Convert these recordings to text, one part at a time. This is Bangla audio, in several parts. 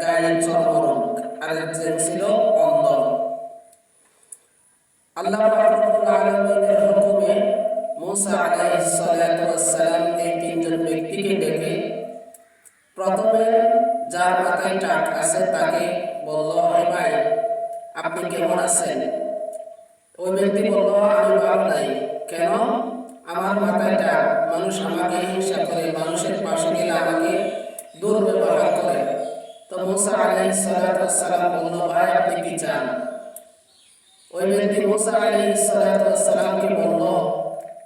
গায়ে চর্মরোগ আরেকজন ছিল অন্ধ। আল্লাহ আলামিনের হুকুমে মুসা আলাইহিস সালাতু ওয়াস এই তিনজন ব্যক্তিকে ডেকে প্রথমে যার মাথায় টাক আছে তাকে বলল, হে ভাই, আপনি কেমন আছেন? ওই ব্যক্তি বলল, আমি ভালো নাই। কেন? আমার মাথায় মানুষ আমাকে হিংসা করে, মানুষের পাশে গেলে আমাকে দুর্ব্যবহার করে। তো মুসা আলাইহিস সালাতু ওয়াস বলল, ভাই, আপনি কি চান? ওই ব্যক্তি মুসা আলাইহিস সালাতু ওয়াস সালামকে বলল,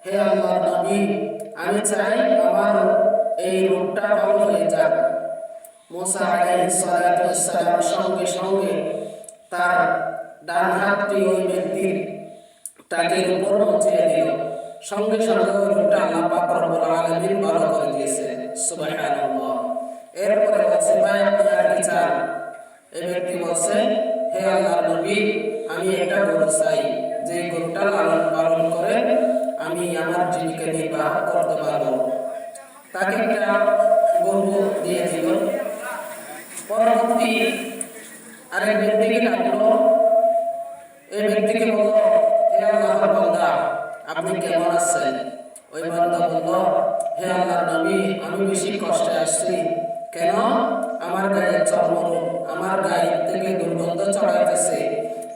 হে আল্লাহর নবী, আমি চাই আমার এই রোগটা ভালো হয়ে যাক। মুসা আলাইহিস সালাতু সঙ্গে সঙ্গে তার ডান হাতটি ওই ব্যক্তির টাকের উপর মুছিয়ে দিল। সঙ্গে সঙ্গে ওই রোগটা আল্লাহ পাক রব্বুল আলামিন ভালো করে দিয়েছে। সুবহানাল্লাহ। এরপরে এই ব্যক্তি বলছে? হে আল্লাহর নবী, আমি একটা গরু চাই। যে গরুটা লালন পালন করে, আমি আমার জীবিকা নির্বাহ করতে পারব। তাকে একটা গরু দিয়ে দিল। পরবর্তী আরেক ব্যক্তিকে ডাকলো। এই ব্যক্তিকে বলল, হে আল্লাহর বান্দা, আপনি কেমন আছেন? ওই বান্দা বলল, হে আল্লাহর নবী, আমি বেশি কষ্টে আসছি। কেন? আমার গায়ে চর্মরোগ আমার গায়ে থেকে দুর্গন্ধ চড়াইতেছে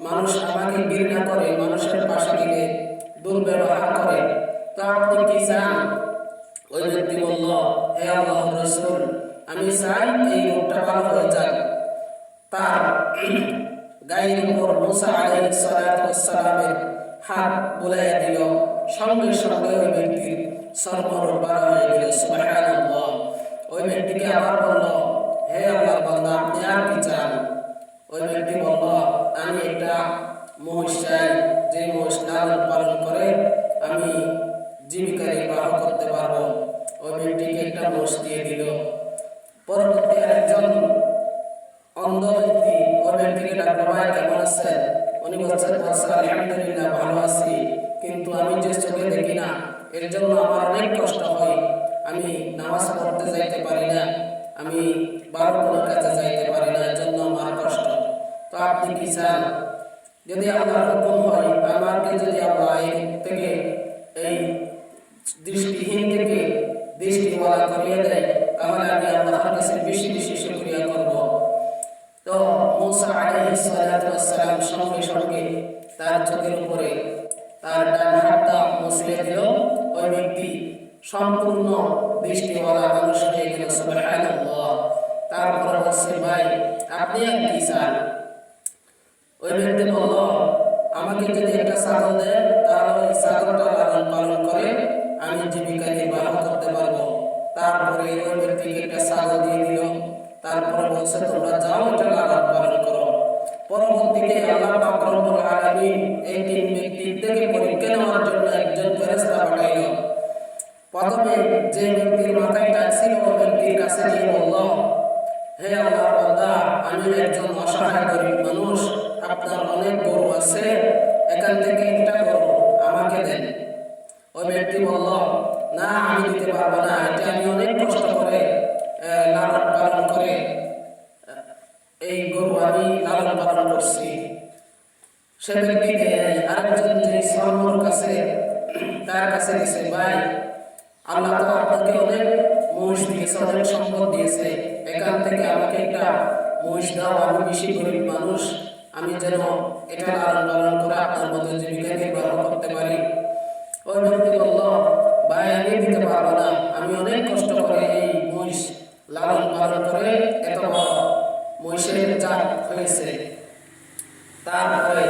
মানুষ আমাকে ঘৃণা করে, মানুষের পাশে গেলে দুর্ব্যবহার করে। তা আপনি কি চান? ওই ব্যক্তি বলল, হে আল্লাহ রসুল, আমি চাই এই রোগটা ভালো হয়ে যাক। তার গায়ের উপর মুসা আলাইহিস সালামের হাত বুলাইয়া দিল। সঙ্গে সঙ্গে ওই ব্যক্তির সর্বরোগ বার হয়ে গেল। সুবহানাল্লাহ। ওই ব্যক্তিকে আবার বলল হে আল্লাহর বান্দা, আপনি আর কি চান? ওই ব্যক্তি বলল, আমি একটা মহিষ চাই। যে মহিষ লালন পালন করে, আমি জীবিকা নির্বাহ করতে পারব। ওই ব্যক্তিকে একটা মহিষ দিয়ে দিল। পরবর্তী আরেকজন অন্ধ ব্যক্তি, ওই ব্যক্তিকে ডাক্তার ভাই, কেমন আছেন? উনি বলছেন বলছেন আলহামদুলিল্লাহ, ভালো আছি। কিন্তু আমি যে চোখে দেখি না, এর জন্য আমার অনেক কষ্ট হয়। আমি নামাজ পড়তে যাইতে পারি না। আমি বারো কোনোর কাছে যাইতে পারি না জন্য আমার কষ্ট। তো আপনি কি চান? যদি আপনার হুকুম হয়, আমাকে যদি আল্লাহ থেকে এই দৃষ্টিহীন থেকে দৃষ্টিওয়ালা করিয়ে দেয়, তাহলে আমি আল্লাহর কাছে বেশি বেশি শুকরিয়া করব। তো মুসা আলাইহিস সঙ্গে সঙ্গে তার চোখের উপরে তার ডান হাতটা মুছড়ে দিল। ওই ব্যক্তি সম্পূর্ণ জীবিকা নির্বাহ করতে পারব। তারপরে ওই ব্যক্তিকে একটা ছাগল দিয়ে দিল। তারপরে বলছে, তোমরা যাও এটা লালন পালন করো। পরবর্তীতে আল্লাহ পাক রব্বুল আলামিন এই তিন ব্যক্তির থেকে পরীক্ষা নেওয়ার জন্য একজন ফেরেশতা পাঠাইল। প্রথমে যে ব্যক্তির মাথায় টাক ছিল ওই ব্যক্তির কাছে গিয়ে বলল, হে আল্লাহর বান্দা, আমি একজন অসহায় গরিব মানুষ। আপনার অনেক গরু আছে, এখান থেকে একটা গরু আমাকে দেন। ওই ব্যক্তি বলল না, আমি দিতে পারব না। এটা আমি অনেক কষ্ট করে লালন পালন করে এই গরু আমি লালন পালন করছি। সে ব্যক্তি আরেকজন যে সর্বর কাছে, তার কাছে গেছে, ভাই, আল্লাহ তো আপনাকে অনেক মহিষ দিয়েছে, অনেক সম্পদ দিয়েছে। এখান থেকে আমাকে একটা মহিষ দাও, আমি বেশি গরিব মানুষ। আমি যেন এটা লালন পালন করে আপনার মতো জীবিকা নির্বাহ করতে পারি। ওই ব্যক্তি বলল আমি দিতে পারব না। আমি অনেক কষ্ট করে এই মহিষ লালন পালন করে এত মহিষের জাত হয়েছে। তারপরে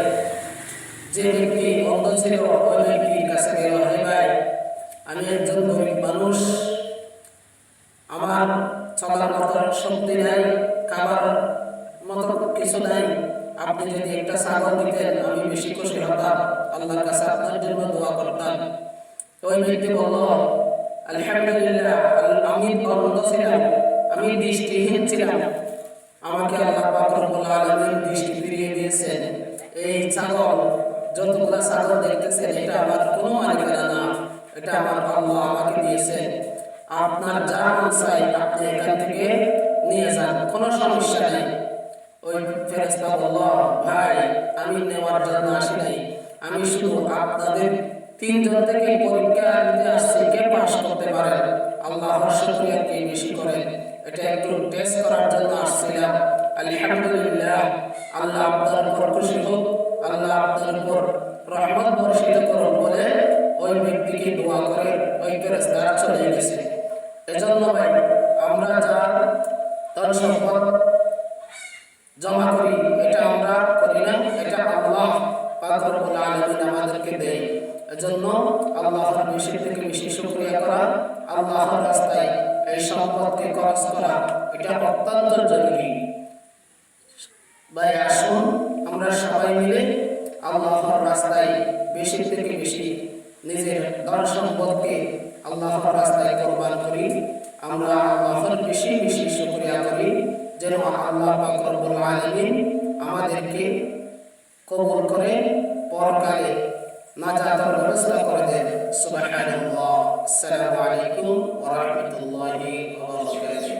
যে ব্যক্তি অন্ধ ছিল, ওই ব্যক্তির কাছে গেল হে ভাই, আমি একজন গরিব মানুষ। আমার চলার মতো শক্তি নাই, খাবার আপনি যদি একটা ছাগল দিতেন, আমি বেশি খুশি হতাম। আল্লাহর কাছে আপনার ওই ব্যক্তি বলল, আলহামদুলিল্লাহ আল- আমি অন্ধ ছিলাম, আমি দৃষ্টিহীন ছিলাম। আমাকে আল্লাহ পাক রব্বুল আলামিন দৃষ্টি ফিরিয়ে দিয়েছেন। এই ছাগল, যতগুলা ছাগল দেখতেছেন, এটা আমার কোনো মালিকানা না। এটা আমার আল্লাহ আমাকে দিয়েছেন। আপনার যা মন চাই আপনি এখান থেকে নিয়ে যান, কোনো সমস্যা নেই। ওই ফেরেশতা বলল, ভাই, আমি নেওয়ার জন্য আসি নাই। আমি শুধু আপনাদের তিনজন থেকে পরীক্ষা দিতে আসছি, কে পাস করতে পারেন আল্লাহর শুকরিয়া কে বেশি করেন এটা একটু টেস্ট করার জন্য আসছিলাম। আলহামদুলিল্লাহ, আল্লাহ আপনার উপর খুশি হোক, আল্লাহ আপনার উপর রহমত বর্ষিত করুন বলে ওই ব্যক্তিকে দোয়া করে ওই ফেরেশতারা চলে গেছে। এজন্য ভাই, আমরা যা ধন সম্পদ আল্লাহর বেশি থেকে বেশি শুকরিয়া করা। আল্লাহর রাস্তায় এই সম্পদকে খরচ করা, এটা অত্যন্ত জরুরি। ভাই, আসুন, আমরা সবাই মিলে আল্লাহর রাস্তায় বেশি থেকে বেশি নিজের ধন সম্পদকে আল্লাহর রাস্তায় কোরবান করি। আমরা আল্লাহর বেশি বেশি শুকরিয়া করি যেন আল্লাহ পাক রব্বুল আলামিন আমাদেরকে কবুল করে পরকালে ব্যবস্থা করে দেন সুবহানাল্লাহ। আসসালামু আলাইকুম ওয়া রাহমাতুল্লাহি ওয়া বারাকাতুহু।